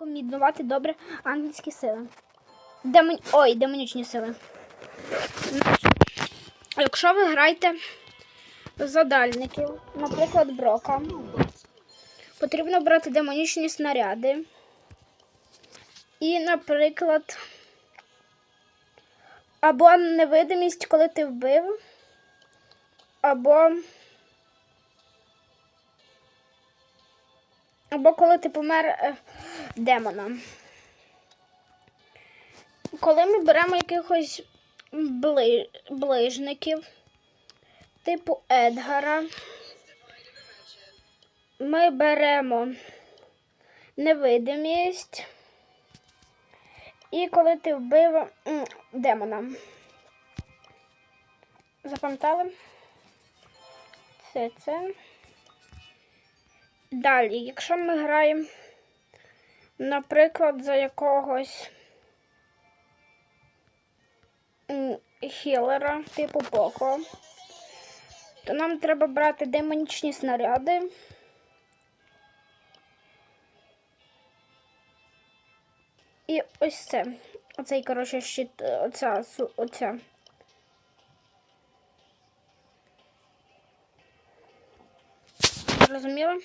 комбінувати добре ангельські сили. Демон... Ой, демонічні сили. Якщо ви граєте за дальників, наприклад, Брока, потрібно брати демонічні снаряди. І, наприклад, або невидимість, коли ти вбив, або. Або коли ти помер е, демона. Коли ми беремо якихось бли... ближників, типу Едгара, ми беремо невидимість. І коли ти вбив демона. Запам'ятали? Це це. Далі, якщо ми граємо, наприклад, за якогось хілера, типу Поко, то нам треба брати демонічні снаряди. І ось це. Оцей, коротше, щит, оця, оця. Зрозуміло?